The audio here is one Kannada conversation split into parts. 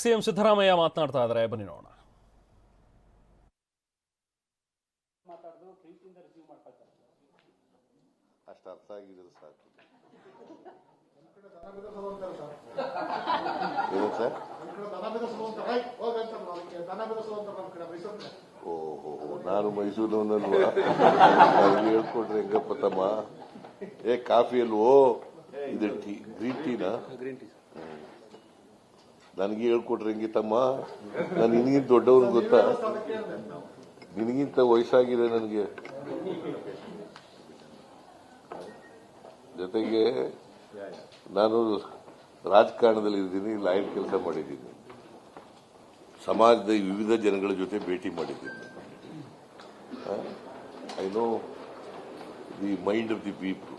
ಸಿಎಂ ಸಿದ್ದರಾಮಯ್ಯ ಮಾತನಾಡ್ತಾ ಇದ್ದಾರೆ. ಬನ್ನಿ ನೋಡೋಣ. ಅಷ್ಟು ಅರ್ಥ ಸಾಕು. ಓಹೋ ನಾನು ಮೈಸೂರಿನವನಲ್ವಾ? ನನಗೆ ಹೇಳ್ಕೊಟ್ರೆ ಹೆಂಗಪ್ಪ ತಮ್ಮ? ಏ ಕಾಫಿ ಅಲ್ವೋ ಇದು ಟೀ ಗ್ರೀನ್ ಟೀನಾ? ಗ್ರೀನ್ ಟೀ ನನಗೆ ಹೇಳ್ಕೊಟ್ರೆ ತಮ್ಮ ನಾನು ನಿನಗಿಂತ ದೊಡ್ಡವನು ಗೊತ್ತಾ? ನಿನಗಿಂತ ವಯಸ್ಸಾಗಿದೆ ನನಗೆ. ಜೊತೆಗೆ ನಾನು ರಾಜಕಾರಣದಲ್ಲಿ ಇದ್ದೀನಿ ಲಾಯರ್ ಕೆಲಸ ಮಾಡಿದ್ದೀನಿ. ಸಮಾಜದ ವಿವಿಧ ಜನಗಳ ಜೊತೆ ಭೇಟಿ ಮಾಡಿದ್ದೀನಿ. I know the mind of the people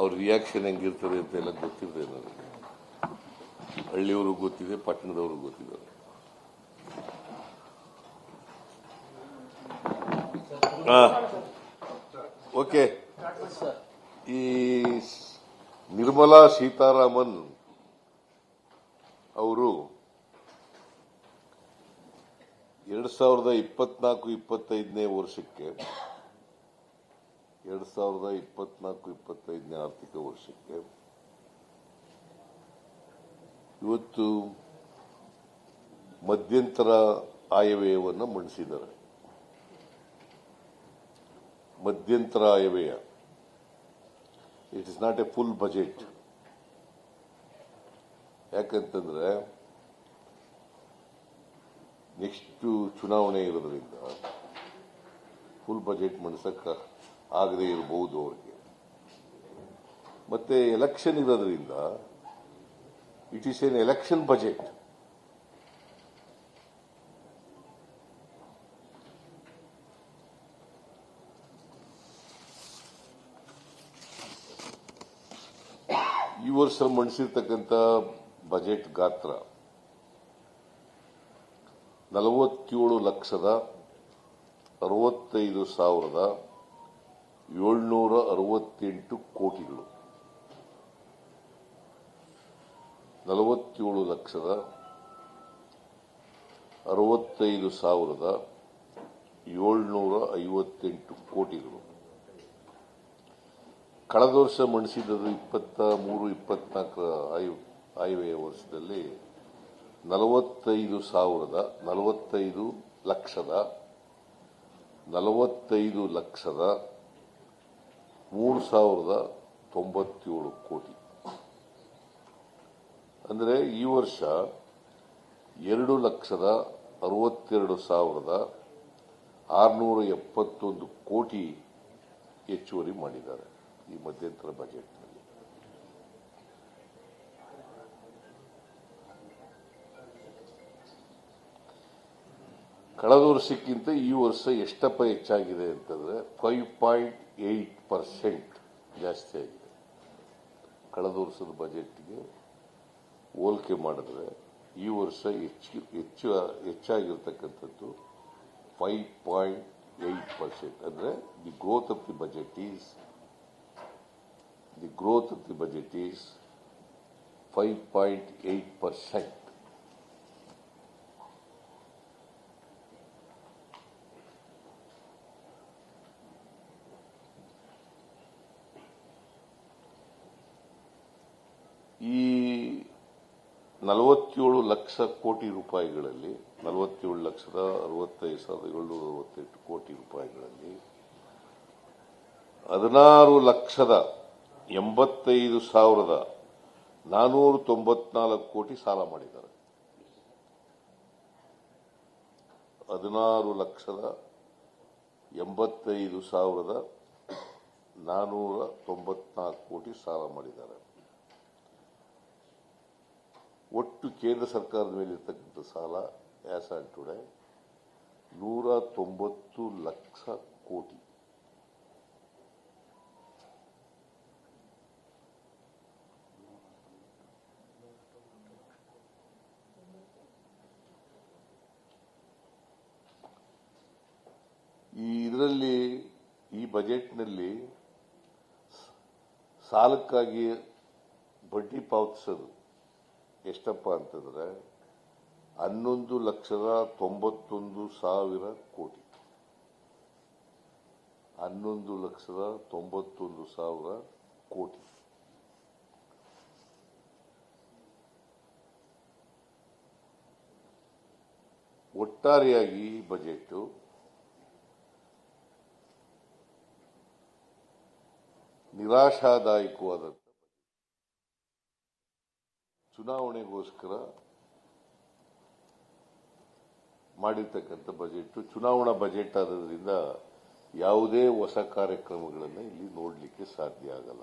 ಅವ್ರ ರಿಯಾಕ್ಷನ್ ಹೆಂಗಿರ್ತದೆ ಅಂತ ಎಲ್ಲ ಗೊತ್ತಿದೆ ನನಗೆ. ಹಳ್ಳಿಯವ್ರಿಗೆ ಗೊತ್ತಿದೆ ಪಟ್ಟಣದವರು ಗೊತ್ತಿದ್ದಾರೆ ಓಕೆ. ಈ ನಿರ್ಮಲಾ ಸೀತಾರಾಮನ್ ಅವರು ಎರಡ್ ಸಾವಿರದ ಇಪ್ಪತ್ನಾಲ್ಕು, ಇಪ್ಪತ್ತೈದನೇ ವರ್ಷಕ್ಕೆ, ಎರಡ್ ಸಾವಿರದ ಇಪ್ಪತ್ನಾಲ್ಕು, ಇಪ್ಪತ್ತೈದನೇ ಆರ್ಥಿಕ ವರ್ಷಕ್ಕೆ ಇವತ್ತು ಮಧ್ಯಂತರ ಆಯವ್ಯಯವನ್ನು ಮಂಡಿಸಿದ್ದಾರೆ. ಮಧ್ಯಂತರ ಆಯವ್ಯಯ. It is not a full budget ಯಾಕಂತಂದ್ರೆ, ನೆಕ್ಸ್ಟ್ ಚುನಾವಣೆ ಇರೋದ್ರಿಂದ ಫುಲ್ ಬಜೆಟ್ ಮಂಡಿಸಕ್ಕೆ ಆಗದೆ ಇರಬಹುದು ಅವರಿಗೆ. ಮತ್ತೆ ಎಲೆಕ್ಷನ್ ಇರೋದ್ರಿಂದ it is an election budget ಈ ವರ್ಷ ಮಂಡಿಸಿರ್ತಕ್ಕಂಥ ಬಜೆಟ್ ಗಾತ್ರ ನಲವತ್ತೇಳು ಲಕ್ಷದ ಅರವತ್ತೈದು ಸಾವಿರದ ಏಳ್ನೂರ ಅರವತ್ತೆಂಟು ಕೋಟಿಗಳು. ನಲವತ್ತೇಳು ಲಕ್ಷದ ಅರವತ್ತೈದು ಸಾವಿರದ ಏಳ್ನೂರ ಐವತ್ತೆಂಟು ಕೋಟಿಗಳು. ಕಳೆದ ವರ್ಷ ಮಂಡಿಸಿದ್ದು ಇಪ್ಪತ್ತ ಮೂರು ಇಪ್ಪತ್ನಾಲ್ಕರ ಆಯು, ಆಯವ್ಯಯ ವರ್ಷದಲ್ಲಿ ನಲವತ್ತೈದು ಸಾವಿರದ ನಲವತ್ತೈದು ಲಕ್ಷದ ನಲವತ್ತೈದು ಲಕ್ಷದ ಮೂರು ಸಾವಿರದ ತೊಂಬತ್ತೇಳು ಕೋಟಿ. ಅಂದರೆ ಈ ವರ್ಷ ಎರಡು ಲಕ್ಷದ ಅರವತ್ತೆರಡು ಸಾವಿರದ ಆರುನೂರ ಎಪ್ಪತ್ತೊಂದು ಕೋಟಿ ಹೆಚ್ಚುವರಿ ಮಾಡಿದ್ದಾರೆ ಈ ಮಧ್ಯಂತರ ಬಜೆಟ್ನಲ್ಲಿ ಕಳೆದ ವರ್ಷಕ್ಕಿಂತ ಈ ವರ್ಷ ಎಷ್ಟಪ್ಪ ಹೆಚ್ಚಾಗಿದೆ ಅಂತಂದ್ರೆ ಫೈವ್ ಪಾಯಿಂಟ್ ಏಟ್ ಪರ್ಸೆಂಟ್ ಜಾಸ್ತಿ ಆಗಿದೆ. ಕಳೆದ ವರ್ಷದ ಬಜೆಟ್ಗೆ ಹೋಲಿಕೆ ಮಾಡಿದ್ರೆ ಈ ವರ್ಷ ಹೆಚ್ಚು ಹೆಚ್ಚು, ಹೆಚ್ಚಾಗಿರ್ತಕ್ಕಂಥದ್ದು ಫೈವ್ ಪಾಯಿಂಟ್ ಏಟ್ ಪರ್ಸೆಂಟ್ ಅಂದ್ರೆ the growth of the budget is the growth of the budget is five point eight percent ಈ ನಲವತ್ತೇಳು ಲಕ್ಷ ಕೋಟಿ ರೂಪಾಯಿಗಳಲ್ಲಿ, ನಲವತ್ತೇಳು ಲಕ್ಷದ ಅರವತ್ತೈದು ಸಾವಿರದ ಏಳ್ನೂರ ಅರವತ್ತೆಂಟು ಕೋಟಿ ರೂಪಾಯಿಗಳಲ್ಲಿ, ಹದಿನಾರು ಲಕ್ಷದ ಎಂಬತ್ತೈದು ಸಾವಿರದ ನಾನೂರ ತೊಂಬತ್ನಾಲ್ಕು ಕೋಟಿ ಸಾಲ ಮಾಡಿದ್ದಾರೆ. ಹದಿನಾರು ಲಕ್ಷದ ಎಂಬತ್ತೈದು ಸಾವಿರದ ನಾನೂರ ತೊಂಬತ್ನಾಲ್ಕು ಕೋಟಿ ಸಾಲ ಮಾಡಿದ್ದಾರೆ. ಒಟ್ಟು ಕೇಂದ್ರ ಸರ್ಕಾರದ ಮೇಲೆ ಇರ್ತಕ್ಕಂಥ ಸಾಲ ಆಸ್ ಆನ್ ಟುಡೆ ನೂರ ತೊಂಬತ್ತು ಲಕ್ಷ ಕೋಟಿ. ಈ ಇದರಲ್ಲಿ, ಈ ಬಜೆಟ್ನಲ್ಲಿ ಸಾಲಕ್ಕಾಗಿ ಬಡ್ಡಿ ಪಾವತಿಸೋದು ಎಷ್ಟಪ್ಪ ಅಂತಂದ್ರೆ ಹನ್ನೊಂದು ಲಕ್ಷದ ತೊಂಬತ್ತೊಂದು ಸಾವಿರ ಕೋಟಿ. ಹನ್ನೊಂದು ಲಕ್ಷದ ತೊಂಬತ್ತೊಂದು ಸಾವಿರ ಕೋಟಿ. ಒಟ್ಟಾರೆಯಾಗಿ ಬಜೆಟ್ ನಿರಾಶಾದಾಯಕವಾದಂಥ ಚುನಾವಣೆಗೋಸ್ಕರ ಮಾಡಿರ್ತಕ್ಕಂಥ ಬಜೆಟ್ ಚುನಾವಣಾ ಬಜೆಟ್ ಆದ್ರಿಂದ ಯಾವುದೇ ಹೊಸ ಕಾರ್ಯಕ್ರಮಗಳನ್ನು ಇಲ್ಲಿ ನೋಡಲಿಕ್ಕೆ ಸಾಧ್ಯ ಆಗಲ್ಲ.